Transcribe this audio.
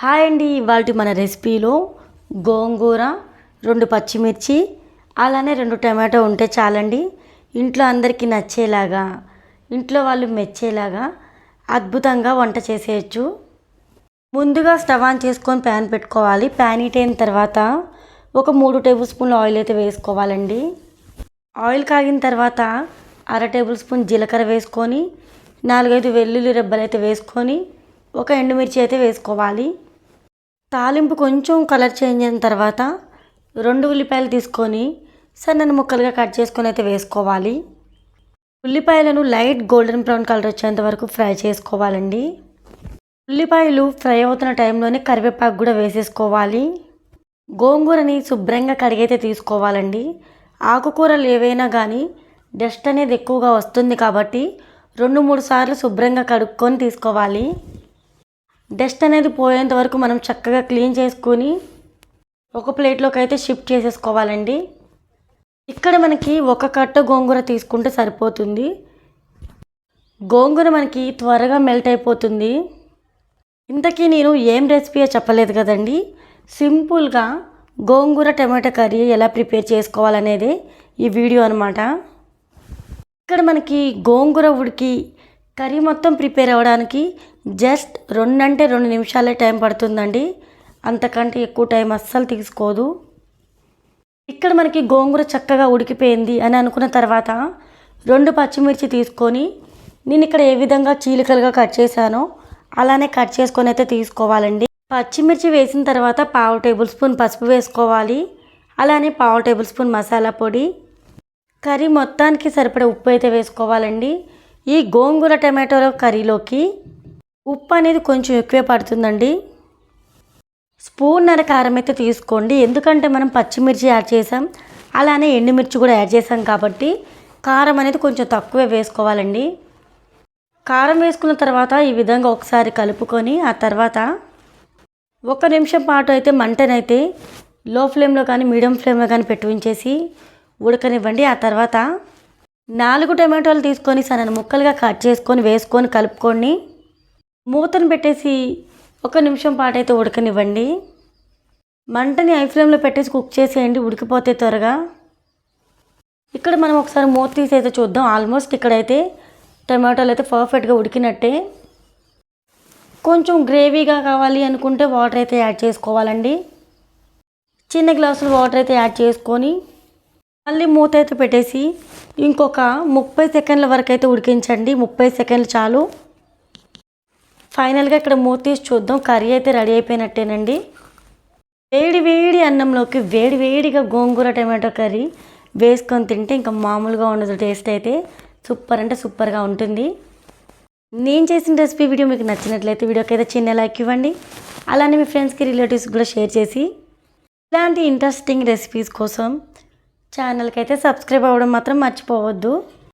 Hi అండి ఇవాళ మన రెసిపీలో గోంగూర రెండు పచ్చిమిర్చి అలానే రెండు టమాటో ఉంటే చాలండి. ఇంట్లో అందరికీ నచ్చేలాగా ఇంట్లో వాళ్ళు మెచ్చేలాగా అద్భుతంగా వంట చేసేయచ్చు. ముందుగా స్టవ్ ఆన్ చేసుకొని ప్యాన్ పెట్టుకోవాలి. ప్యాన్ హీట్ అయిన తర్వాత ఒక మూడు టేబుల్ స్పూన్లు ఆయిల్ అయితే వేసుకోవాలండి. ఆయిల్ కాగిన తర్వాత అర టేబుల్ స్పూన్ జీలకర్ర వేసుకొని నాలుగైదు వెల్లుల్లి రెబ్బలు అయితే వేసుకొని ఒక ఎండుమిర్చి అయితే వేసుకోవాలి. తాలింపు కొంచెం కలర్ చేంజ్ అయిన తర్వాత రెండు ఉల్లిపాయలు తీసుకొని సన్నని ముక్కలుగా కట్ చేసుకొని అయితే వేసుకోవాలి. ఉల్లిపాయలను లైట్ గోల్డెన్ బ్రౌన్ కలర్ వచ్చేంత వరకు ఫ్రై చేసుకోవాలండి. ఉల్లిపాయలు ఫ్రై అవుతున్న టైంలోనే కరివేపాకు కూడా వేసేసుకోవాలి. గోంగూరని శుభ్రంగా కడిగైతే తీసుకోవాలండి. ఆకుకూరలు ఏవైనా కానీ డస్ట్ అనేది ఎక్కువగా వస్తుంది కాబట్టి రెండు మూడు సార్లు శుభ్రంగా కడుక్కొని తీసుకోవాలి. డస్ట్ అనేది పోయేంత వరకు మనం చక్కగా క్లీన్ చేసుకొని ఒక ప్లేట్లోకి అయితే షిఫ్ట్ చేసేసుకోవాలండి. ఇక్కడ మనకి ఒక కట్ట గోంగూర తీసుకుంటే సరిపోతుంది. గోంగూర మనకి త్వరగా మెల్ట్ అయిపోతుంది. ఇంతకీ నేను ఏం రెసిపీ చెప్పలేదు కదండి. సింపుల్గా గోంగూర టమాటా కర్రీ ఎలా ప్రిపేర్ చేసుకోవాలనేది ఈ వీడియో అనమాట ఇక్కడ మనకి గోంగూర ఉడికి కర్రీ మొత్తం ప్రిపేర్ అవ్వడానికి జస్ట్ రెండు అంటే రెండు నిమిషాలే టైం పడుతుందండి. అంతకంటే ఎక్కువ టైం అస్సలు తీసుకోదు. ఇక్కడ మనకి గోంగూర చక్కగా ఉడికిపోయింది అని అనుకున్న తర్వాత రెండు పచ్చిమిర్చి తీసుకొని నేను ఇక్కడ ఏ విధంగా చీలికలుగా కట్ చేశానో అలానే కట్ చేసుకొని అయితే తీసుకోవాలండి. పచ్చిమిర్చి వేసిన తర్వాత పావు టేబుల్ స్పూన్ పసుపు వేసుకోవాలి. అలానే పావు టేబుల్ స్పూన్ మసాలా పొడి. కర్రీ మొత్తానికి సరిపడే ఉప్పు అయితే వేసుకోవాలండి. ఈ గోంగూర టమాటోలో కర్రీలోకి ఉప్పు అనేది కొంచెం ఎక్కువే పడుతుందండి. స్పూన్నర కారం అయితే తీసుకోండి. ఎందుకంటే మనం పచ్చిమిర్చి యాడ్ చేసాం. అలానే ఎండుమిర్చి కూడా యాడ్ చేసాం కాబట్టి కారం అనేది కొంచెం తక్కువే వేసుకోవాలండి. కారం వేసుకున్న తర్వాత ఈ విధంగా ఒకసారి కలుపుకొని ఆ తర్వాత ఒక నిమిషం పాటు అయితే మంటనైతే లో ఫ్లేమ్లో కానీ మీడియం ఫ్లేమ్లో కానీ పెట్టి ఉంచేసి ఉడకనివ్వండి. ఆ తర్వాత నాలుగు టమాటోలు తీసుకొని సరైన ముక్కలుగా కట్ చేసుకొని వేసుకొని కలుపుకొని మూతను పెట్టేసి ఒక నిమిషం పాటైతే ఉడకనివ్వండి. మంటని ఐ ఫ్లేమ్లో పెట్టేసి కుక్ చేసేయండి ఉడికిపోతే త్వరగా. ఇక్కడ మనం ఒకసారి మూత తీసి అయితే చూద్దాం. ఆల్మోస్ట్ ఇక్కడైతే టమాటోలు అయితే పర్ఫెక్ట్గా ఉడికినట్టే. కొంచెం గ్రేవీగా కావాలి అనుకుంటే వాటర్ అయితే యాడ్ చేసుకోవాలండి. చిన్న గ్లాసులు వాటర్ అయితే యాడ్ చేసుకొని మళ్ళీ మూత అయితే పెట్టేసి ఇంకొక ముప్పై సెకండ్ల వరకు అయితే ఉడికించండి. ముప్పై సెకండ్లు చాలు. ఫైనల్గా ఇక్కడ మూత తీసి చూద్దాం. కర్రీ అయితే రెడీ అయిపోయినట్టేనండి. వేడి వేడి అన్నంలోకి వేడి వేడిగా గోంగూర టమాటో కర్రీ వేసుకొని తింటే ఇంకా మామూలుగా ఉండదు. టేస్ట్ అయితే సూపర్ అంటే సూపర్గా ఉంటుంది. నేను చేసిన రెసిపీ వీడియో మీకు నచ్చినట్లయితే వీడియోకి అయితే చిన్న లైక్ ఇవ్వండి. అలానే మీ ఫ్రెండ్స్కి రిలేటివ్స్కి కూడా షేర్ చేసి ఇలాంటి ఇంట్రెస్టింగ్ రెసిపీస్ కోసం ఛానల్కి అయితే సబ్స్క్రైబ్ అవ్వడం మాత్రం మర్చిపోవద్దు.